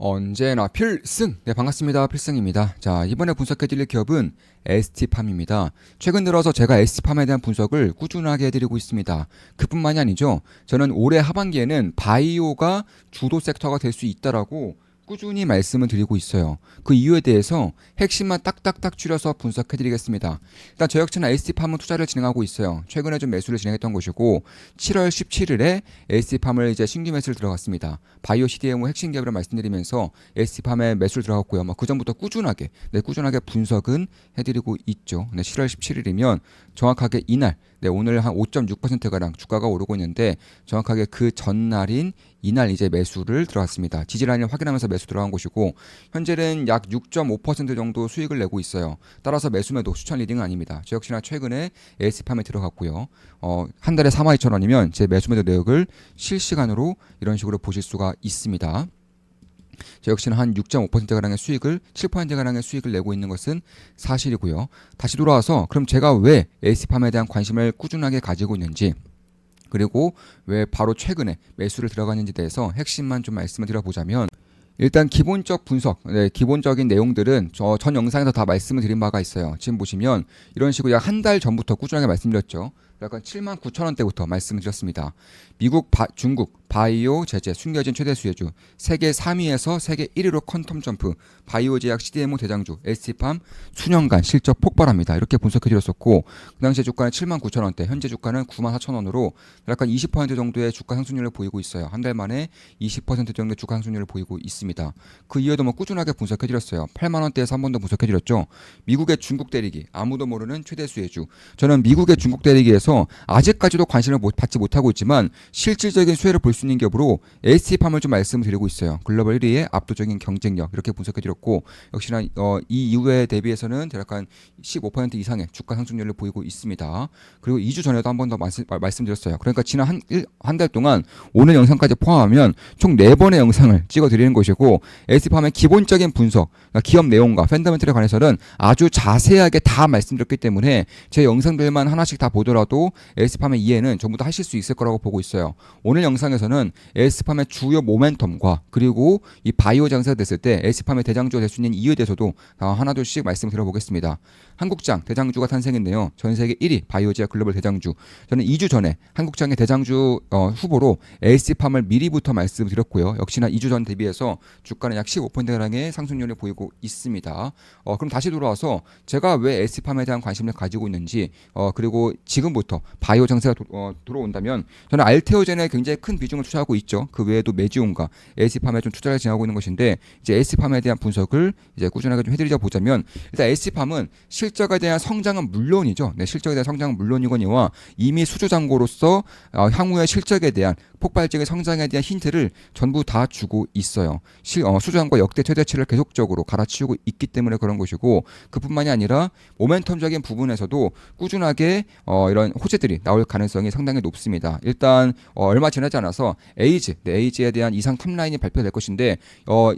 언제나 필승! 네, 반갑습니다. 필승입니다. 자, 이번에 분석해드릴 기업은 ST팜입니다. 최근 들어서 제가 ST팜에 대한 분석을 꾸준하게 해드리고 있습니다. 그뿐만이 아니죠. 저는 올해 하반기에는 바이오가 주도 섹터가 될 수 있다라고 꾸준히 말씀을 드리고 있어요. 그 이유에 대해서 핵심만 딱딱딱 추려서 분석해드리겠습니다. 일단 저 역시나 ST팜은 투자를 진행하고 있어요. 최근에 좀 매수를 진행했던 것이고 7월 17일에 ST팜을 이제 신규 매수를 들어갔습니다. 바이오 CDMO 핵심 기업이라 말씀드리면서 ST팜에 매수를 들어갔고요. 뭐 그 전부터 꾸준하게 네, 꾸준하게 분석은 해드리고 있죠. 네, 7월 17일이면 정확하게 이날 네, 오늘 한 5.6%가량 주가가 오르고 있는데 정확하게 그 전날인 이날 이제 매수를 들어갔습니다. 지지라인을 확인하면서 매수 들어간 곳이고 현재는 약 6.5% 정도 수익을 내고 있어요. 따라서 매수매도 추천 리딩은 아닙니다. 저 역시나 최근에 AS팜에 들어갔고요. 어, 한 달에 4만 2천 원이면 제 매수매도 내역을 실시간으로 이런 식으로 보실 수가 있습니다. 저 역시는 한 6.5%가량의 수익을 7%가량의 수익을 내고 있는 것은 사실이고요. 다시 돌아와서 그럼 제가 왜 에이스팜에 대한 관심을 꾸준하게 가지고 있는지 그리고 왜 바로 최근에 매수를 들어갔는지에 대해서 핵심만 좀 말씀을 드려보자면 일단 기본적 분석, 네, 기본적인 내용들은 저 전 영상에서 다 말씀을 드린 바가 있어요. 지금 보시면 이런 식으로 약 한 달 전부터 꾸준하게 말씀드렸죠. 약간 7만 9천 원대부터 말씀드렸습니다. 미국, 바, 중국, 바이오 제재 숨겨진 최대 수혜주, 세계 3위에서 세계 1위로 퀀텀 점프, 바이오 제약 CDMO 대장주, ST팜 수년간 실적 폭발합니다. 이렇게 분석해 드렸었고 그 당시에 주가는 7만 9천 원대, 현재 주가는 9만 4천 원으로 약간 20% 정도의 주가 상승률을 보이고 있어요. 한 달 만에 20% 정도의 주가 상승률을 보이고 있습니다. 그 이후에도 뭐 꾸준하게 분석해 드렸어요. 8만 원대에서 한 번 더 분석해 드렸죠. 미국의 중국 대리기, 아무도 모르는 최대 수혜주. 저는 미국의 중국 대리기에서 아직까지도 관심을 못, 받지 못하고 있지만 실질적인 수혜를 볼수 있는 기업으로 ST팜을 좀 말씀드리고 있어요. 글로벌 1위의 압도적인 경쟁력 이렇게 분석해드렸고 역시나 어, 이 이후에 대비해서는 대략 한 15% 이상의 주가 상승률을 보이고 있습니다. 그리고 2주 전에도 한 번 더 말씀 드렸어요. 그러니까 지난 한한달 동안 오늘 영상까지 포함하면 총 4번의 영상을 찍어드리는 것이고 ST팜의 기본적인 분석, 그러니까 기업 내용과 팬더멘트에 관해서는 아주 자세하게 다 말씀드렸기 때문에 제 영상들만 하나씩 다 보더라도 ST팜의 이해는 전부 다 하실 수 있을 거라고 보고 있어요. 오늘 영상에서는 에스팜의 주요 모멘텀과 그리고 이 바이오 장사가 됐을 때 에스팜의 대장주가 될 수 있는 이유에 대해서도 하나둘씩 말씀 드려보겠습니다. 한국장 대장주가 탄생했네요. 전 세계 1위 바이오지아 글로벌 대장주. 저는 2주 전에 한국장의 대장주 어, 후보로 에스팜을 미리부터 말씀드렸고요. 역시나 2주 전 대비해서 주가는 약 15%가량의 상승률을 보이고 있습니다. 어, 그럼 다시 돌아와서 제가 왜 에스팜에 대한 관심을 가지고 있는지 어, 그리고 지금부터 바이오 장사가 도, 어, 들어온다면 저는 알테오젠에 굉장히 큰 비중 을 투자하고 있죠. 그 외에도 메지온과 에스팜에 좀 투자를 진행하고 있는 것인데 이제 에스팜에 대한 분석을 이제 꾸준하게 좀 해드리자 보자면 일단 에스팜은 실적에 대한 성장은 물론이죠. 네, 실적에 대한 성장은 물론이거니와 이미 수주장고로서 어, 향후의 실적에 대한 폭발적인 성장에 대한 힌트를 전부 다 주고 있어요. 실, 어, 수주장고 역대 최대치를 계속적으로 갈아치우고 있기 때문에 그런 것이고 그뿐만이 아니라 모멘텀적인 부분에서도 꾸준하게 어, 이런 호재들이 나올 가능성이 상당히 높습니다. 일단 어, 얼마 지나지 않아서 에이즈, 네, 에이즈에 대한 이상 탑라인이 발표될 것인데 어,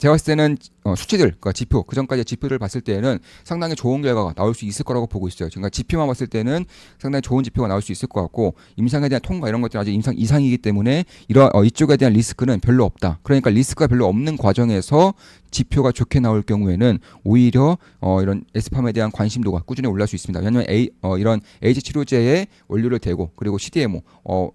제가 봤을 때는 어, 수치들, 그러니까 지표, 그 전까지 지표를 봤을 때는 상당히 좋은 결과가 나올 수 있을 거라고 보고 있어요. 그러니까 지표만 봤을 때는 상당히 좋은 지표가 나올 수 있을 것 같고 임상에 대한 통과 이런 것들은 아직 임상 이상이기 때문에 이런 어, 이쪽에 대한 리스크는 별로 없다. 그러니까 리스크가 별로 없는 과정에서 지표가 좋게 나올 경우에는 오히려 어, 이런 에스팜에 대한 관심도가 꾸준히 올라갈 수 있습니다. 왜냐하면 A, 어, 이런 에이지 치료제에 원료를 대고 그리고 CDMO 어,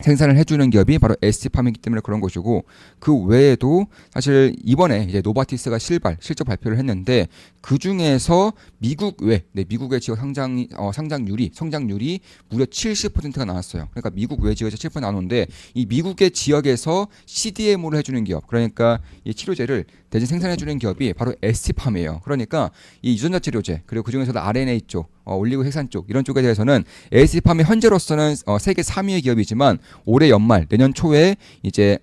생산을 해주는 기업이 바로 ST팜이기 때문에 그런 것이고 그 외에도 사실 이번에 이제 노바티스가 실발 실적 발표를 했는데 그 중에서 미국 외 네, 미국의 지역 상장 어, 상장률이 성장률이 무려 70%가 나왔어요. 그러니까 미국 외 지역에서 7% 나오는데 이 미국의 지역에서 CDMO를 해주는 기업 그러니까 이 치료제를 대신 생산해주는 기업이 바로 ST팜이에요. 그러니까 이 유전자 치료제 그리고 그 중에서도 RNA 쪽 어, 올리고 핵산 쪽 이런 쪽에 대해서는 ST팜이 현재로서는 어, 세계 3위의 기업이지만 올해 연말 내년 초에 이제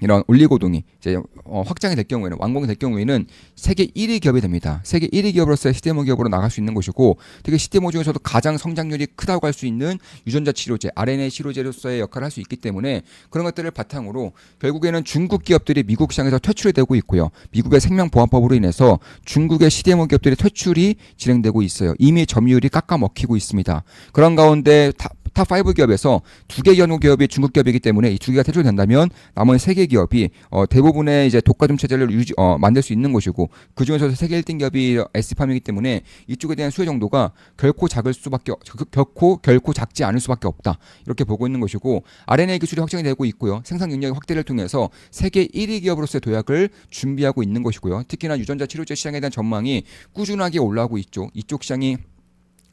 이런 올리고동이 이제 어, 확장이 될 경우에는 완공이 될 경우에는 세계 1위 기업이 됩니다. 세계 1위 기업으로서의 시데모 기업으로 나갈 수 있는 것이고 특히 시데모 중에서도 가장 성장률이 크다고 할 수 있는 유전자 치료제, RNA 치료제로서의 역할을 할 수 있기 때문에 그런 것들을 바탕으로 결국에는 중국 기업들이 미국 시장에서 퇴출이 되고 있고요. 미국의 생명보안법으로 인해서 중국의 시데모 기업들의 퇴출이 진행되고 있어요. 이미 점유율이 깎아먹히고 있습니다. 그런 가운데 다, 탑5 기업에서 두 개 연구 기업이 중국 기업이기 때문에 이 두 개가 퇴출된다면 나머지 세 개 기업이 어, 대부분의 이제 독과점 체제를 유지 어, 만들 수 있는 것이고 그 중에서 세계 1등 기업이 SP팜이기 때문에 이쪽에 대한 수혜 정도가 결코 작을 수밖에 결코 결코 작지 않을 수밖에 없다. 이렇게 보고 있는 것이고 RNA 기술이 확정이 되고 있고요. 생산 능력 확대를 통해서 세계 1위 기업으로서의 도약을 준비하고 있는 것이고요. 특히나 유전자 치료제 시장에 대한 전망이 꾸준하게 올라오고 있죠. 이쪽 시장이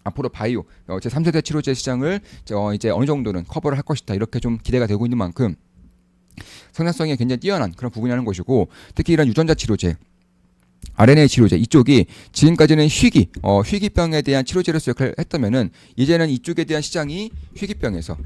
앞으로 바이오 어, 제 3세대 치료제 시장을 어, 이제 어느 정도는 커버를 할 것이다. 이렇게 좀 기대가 되고 있는 만큼 성장성이 굉장히 뛰어난 그런 부분이라는 것이고 특히 이런 유전자 치료제 RNA 치료제 이쪽이 지금까지는 희귀 어, 희귀병에 대한 치료제로서 역할을 했다면은 이제는 이쪽에 대한 시장이 희귀병에서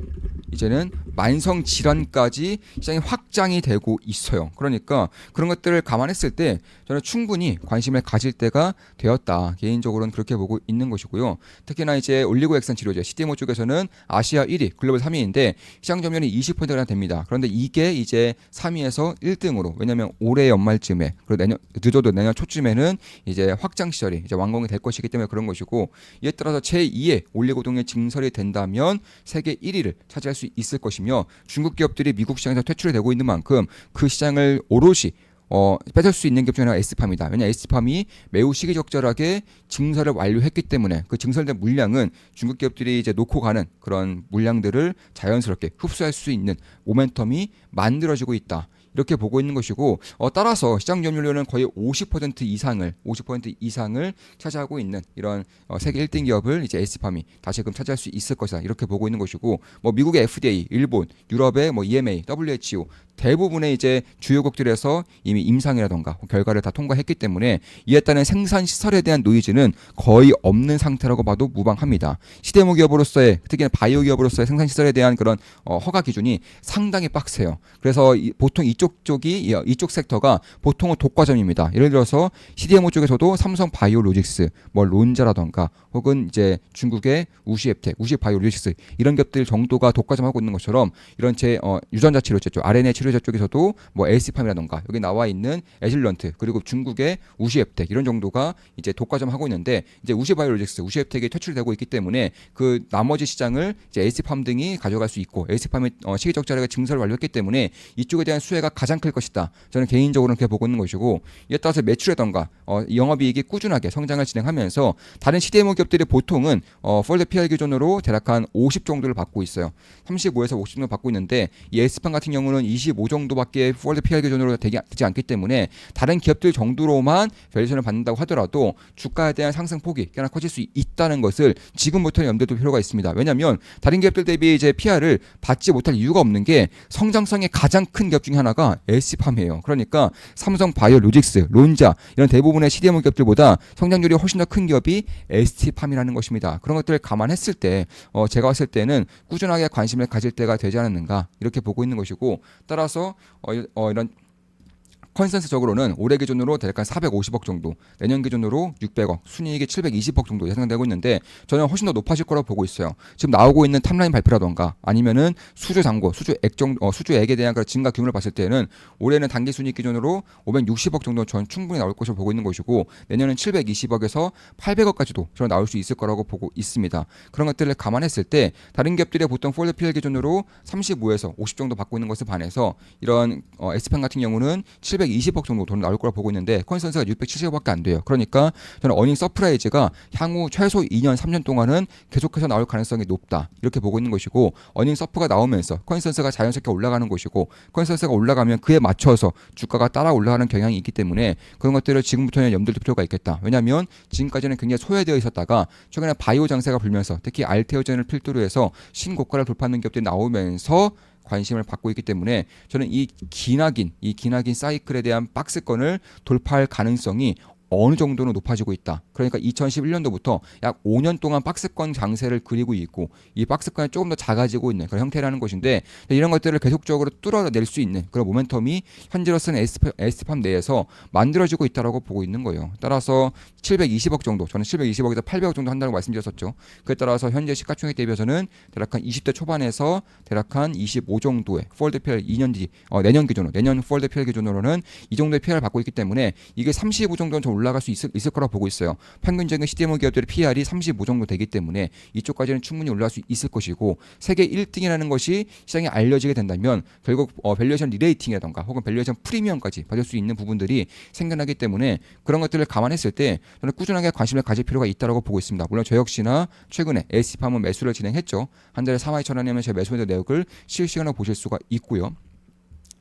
이제는 만성 질환까지 시장이 확장이 되고 있어요. 그러니까 그런 것들을 감안했을 때 저는 충분히 관심을 가질 때가 되었다. 개인적으로는 그렇게 보고 있는 것이고요. 특히나 이제 올리고액선 치료제 CDMO 쪽에서는 아시아 1위, 글로벌 3위인데 시장 점유율이 20%가 됩니다. 그런데 이게 이제 3위에서 1등으로 왜냐하면 올해 연말쯤에 그리고 내년 늦어도 내년 초쯤에는 이제 확장 시절이 이제 완공이 될 것이기 때문에 그런 것이고 이에 따라서 제2의 올리고동의 증설이 된다면 세계 1위를 차지할 수 있을 것 이며 중국 기업들이 미국 시장에서 퇴출이 되고 있는 만큼 그 시장을 오롯이 어, 뺏을 수 있는 기업 중에 하나가 에스팜이다. 왜냐 에스팜이 매우 시기적절하게 증설을 완료했기 때문에 그 증설된 물량은 중국 기업들이 이제 놓고 가는 그런 물량들을 자연스럽게 흡수할 수 있는 모멘텀이 만들어지고 있다. 이렇게 보고 있는 것이고 어, 따라서 시장 점유율은 거의 50% 이상을 50% 이상을 차지하고 있는 이런 어, 세계 1등 기업을 이제 에스팜이 다시금 차지할 수 있을 것이다. 이렇게 보고 있는 것이고 뭐 미국의 FDA, 일본, 유럽의 뭐 EMA, WHO 대부분의 이제 주요국들에서 이미 임상이라던가 결과를 다 통과했기 때문에 이에 따른 생산 시설에 대한 노이즈는 거의 없는 상태라고 봐도 무방합니다. 시대모 기업으로서의 특히나 바이오 기업으로서의 생산 시설에 대한 그런 어, 허가 기준이 상당히 빡세요. 그래서 이, 보통 이쪽 쪽이 이- 이쪽 섹터가 보통은 독과점입니다. 예를 들어서 CDMO 쪽에서도 삼성 바이오로직스, 뭐 론자라던가 혹은 이제 중국의 우시앱텍, 우시바이오로직스 이런 기업들 정도가 독과점하고 있는 것처럼 이런 제 어, 유전자 치료제 쪽, RNA 치료 제 쪽에서도 뭐 에스팜이라던가 여기 나와 있는 에질런트 그리고 중국의 우시앱텍 이런 정도가 이제 독과점 하고 있는데 이제 우시바이오로직스, 우시앱텍이 퇴출되고 있기 때문에 그 나머지 시장을 이제 에스팜 등이 가져갈 수 있고 에스팜이 어, 시기적절하게 증설을 완료했기 때문에 이쪽에 대한 수혜가 가장 클 것이다. 저는 개인적으로는 그렇게 보고 있는 것이고 이에 따라서 매출이라던가 어, 영업이익이 꾸준하게 성장을 진행하면서 다른 CDMO 기업들이 보통은 어, 폴드 PR 기준으로 대략 한 50 정도를 받고 있어요. 35에서 50 정도 받고 있는데 이 에스팜 같은 경우는 25 정도밖에 폴드 PR 기준으로 되지, 않기 때문에 다른 기업들 정도로만 밸류션을 받는다고 하더라도 주가에 대한 상승 폭이 꽤나 커질 수 있다는 것을 지금부터 염두에 둘 필요가 있습니다. 왜냐하면 다른 기업들 대비 이제 PR을 받지 못할 이유가 없는 게 성장성이 가장 큰 기업 중에 하나가 에스팜이에요. 그러니까 삼성 바이오 로직스, 론자 이런 대부분의 CDMO 기업들보다 성장률이 훨씬 더 큰 기업이 ST팜이라는 것입니다. 그런 것들을 감안했을 때 어, 제가 봤을 때는 꾸준하게 관심을 가질 때가 되지 않았는가 이렇게 보고 있는 것이고 따라서 어, 이- 어, 이런 컨센서적으로는 올해 기준으로 대략 한 450억 정도, 내년 기준으로 600억, 순이익이 720억 정도 예상되고 있는데 저는 훨씬 더 높아질 거라고 보고 있어요. 지금 나오고 있는 탑라인 발표라던가 아니면은 수주 잔고, 수주액 정도, 어, 수주액에 대한 그런 증가 규모를 봤을 때는 올해는 단기 순이익 기준으로 560억 정도 전 충분히 나올 것으로 보고 있는 것이고 내년은 720억에서 800억까지도 저는 나올 수 있을 거라고 보고 있습니다. 그런 것들을 감안했을 때 다른 기업들의 보통 PL 기준으로 35에서 50 정도 받고 있는 것에 반해서 이런 어, 에스펜 같은 경우는 720억 정도 돈 나올 거라 보고 있는데 컨센서가 670억밖에 안 돼요. 그러니까 저는 어닝 서프라이즈가 향후 최소 2년 3년 동안은 계속해서 나올 가능성이 높다 이렇게 보고 있는 것이고 어닝 서프가 나오면서 컨센서가 자연스럽게 올라가는 것이고 컨센서가 올라가면 그에 맞춰서 주가가 따라 올라가는 경향이 있기 때문에 그런 것들을 지금부터는 염두에 둘 필요가 있겠다. 왜냐하면 지금까지는 굉장히 소외되어 있었다가 최근에 바이오 장세가 불면서 특히 알테오젠을 필두로 해서 신고가를 돌파하는 기업들이 나오면서 관심을 받고 있기 때문에 저는 이 기나긴 이 기나긴 사이클에 대한 박스권을 돌파할 가능성이 어느 정도는 높아지고 있다. 그러니까 2011년도부터 약 5년 동안 박스권 장세를 그리고 있고 이 박스권이 조금 더 작아지고 있는 그런 형태라는 것인데 이런 것들을 계속적으로 뚫어낼 수 있는 그런 모멘텀이 현재로서는 에스팜, 내에서 만들어지고 있다라고 보고 있는 거예요. 따라서 720억 정도, 저는 720억에서 800억 정도 한다고 말씀드렸었죠. 그에 따라서 현재 시가총액 대비해서는 대략 한 20대 초반에서 대략 한 25 정도의 폴드 PL 2년 뒤, 어, 내년 기준으로, 내년 폴드 PL 기준으로는 이 정도의 PR을 받고 있기 때문에 이게 35 정도는 좀 올라갈 수 있을, 있을 거라 보고 있어요. 평균적인 CDMO 기업들의 PR이 35 정도 되기 때문에 이쪽까지는 충분히 올라갈 수 있을 것이고 세계 1등이라는 것이 시장에 알려지게 된다면 결국 어, 밸류에이션 리레이팅이라던가 혹은 밸류에이션 프리미엄까지 받을 수 있는 부분들이 생겨나기 때문에 그런 것들을 감안했을 때 저는 꾸준하게 관심을 가질 필요가 있다고 보고 있습니다. 물론 저 역시나 최근에 SC팜은 매수를 진행했죠. 한 달에 4만 2천 원이면 제 매수 내역을 실시간으로 보실 수가 있고요.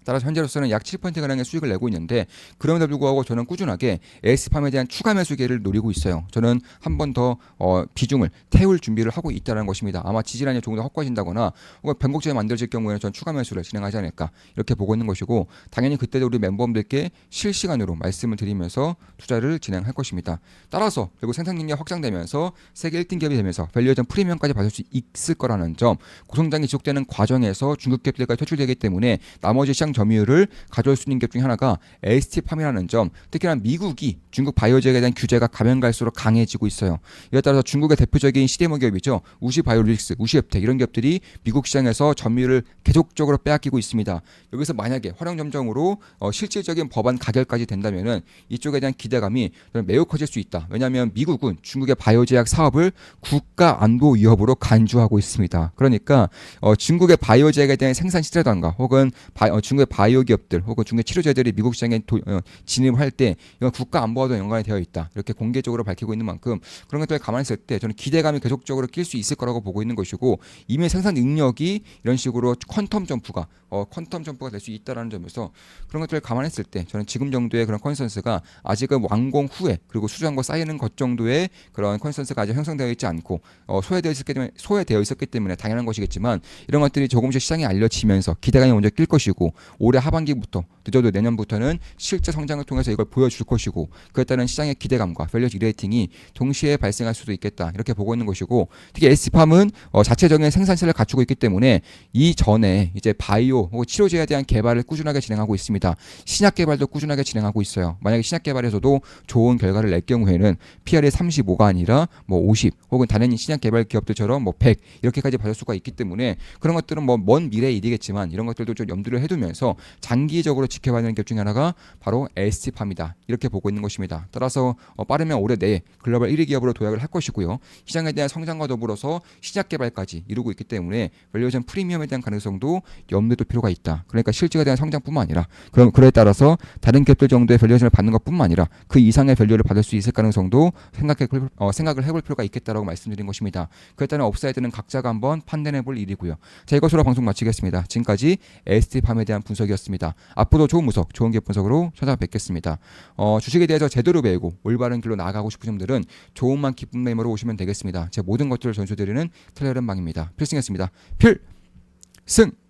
따라서 현재로서는 약 7%가량의 수익을 내고 있는데 그럼에도 불구하고 저는 꾸준하게 에스팜에 대한 추가 매수 기회를 노리고 있어요. 저는 한 번 더 어, 비중을 태울 준비를 하고 있다는 것입니다. 아마 지지란이 조금 더 확고해진다거나 혹은 변곡점이 만들어질 경우에는 전 추가 매수를 진행하지 않을까 이렇게 보고 있는 것이고 당연히 그때도 우리 멤버분들께 실시간으로 말씀을 드리면서 투자를 진행할 것입니다. 따라서 결국 생산 능력이 확장되면서 세계 1등 기업이 되면서 밸류에이션 프리미엄까지 받을 수 있을 거라는 점 고성장이 지속되는 과정에서 중국 기업들과 퇴출되기 때문에 나머지 시장 점유율을 가져올 수 있는 기업 중에 하나가 ST팜이라는 점 특히나 미국이 중국 바이오제에 대한 규제가 가면 갈수록 강해지고 있어요. 이에 따라서 중국의 대표적인 CDMO 기업이죠. 우시 바이오릭스, 우시앱텍 이런 기업들이 미국 시장에서 점유율을 계속적으로 빼앗기고 있습니다. 여기서 만약에 활용점정으로 어, 실질적인 법안 가결까지 된다면은 이쪽에 대한 기대감이 매우 커질 수 있다. 왜냐하면 미국은 중국의 바이오제약 사업을 국가 안보 위협으로 간주하고 있습니다. 그러니까 어, 중국의 바이오제약에 대한 생산 시세라던가 혹은 바, 어, 중국의 바이오 기업들 혹은 중국의 치료제들이 미국 시장에 도, 어, 진입할 때 이건 국가 안보와도 연관이 되어 있다. 이렇게 공개적으로 밝히고 있는 만큼 그런 것들을 감안했을 때 저는 기대감이 계속적으로 낄 수 있을 거라고 보고 있는 것이고 이미 생산 능력이 이런 식으로 퀀텀 점프가 어, 퀀텀 점프가 될 수 있다라는 점에서 그런 것들을 감안했을 때 저는 지금 정도의 그런 컨센서스가 아직은 완공 후에 그리고 수주한 거 쌓이는 것 정도의 그런 컨센서스가 아직 형성되어 있지 않고 어, 소외되어 있었기 때문에 소외되어 있었기 때문에 당연한 것이겠지만 이런 것들이 조금씩 시장에 알려지면서 기대감이 먼저 낄 것이고 올해 하반기부터 늦어도 내년부터는 실제 성장을 통해서 이걸 보여줄 것이고 그에 따른 시장의 기대감과 밸류지 리레이팅이 동시에 발생할 수도 있겠다 이렇게 보고 있는 것이고 특히 SP팜은 어, 자체적인 생산실을 갖추고 있기 때문에 이 전에 이제 바이오 치료제에 대한 개발을 꾸준하게 진행하고 있습니다. 신약 개발도 꾸준하게 진행하고 있어요. 만약에 신약 개발에서도 좋은 결과를 낼 경우에는 PR이 35가 아니라 뭐 50 혹은 다른 신약 개발 기업들처럼 뭐 100 이렇게까지 받을 수가 있기 때문에 그런 것들은 뭐 먼 미래의 일이겠지만 이런 것들도 좀 염두를 해두면서 장기적으로 지켜봐야 되는 기업 중에 하나가 바로 ST팜이다 이렇게 보고 있는 것입니다. 따라서 어, 빠르면 올해 내에 글로벌 1위 기업으로 도약을 할 것이고요. 시장에 대한 성장과 더불어서 시작 개발까지 이루고 있기 때문에 밸류에이션 프리미엄에 대한 가능성도 염두에 둘 필요가 있다. 그러니까 실질에 대한 성장뿐만 아니라 그럼 그에 따라서 다른 기업들 정도의 밸류에이션을 받는 것뿐만 아니라 그 이상의 밸류를 받을 수 있을 가능성도 생각해 볼- 어, 생각을 해볼 필요가 있겠다라고 말씀드린 것입니다. 그에 따른 업사이드는 각자가 한번 판단해 볼 일이고요. 자 이것으로 방송 마치겠습니다. 지금까지 ST팜에 대한 분석이었습니다. 앞으로도 좋은 분석, 좋은 기업 분석으로 찾아뵙겠습니다. 어, 주식에 대해서 제대로 배우고 올바른 길로 나아가고 싶으신 분들은 좋은만 기쁜 메모로 오시면 되겠습니다. 제 모든 것들을 전수드리는 텔레그램 방입니다. 필승했습니다. 필승!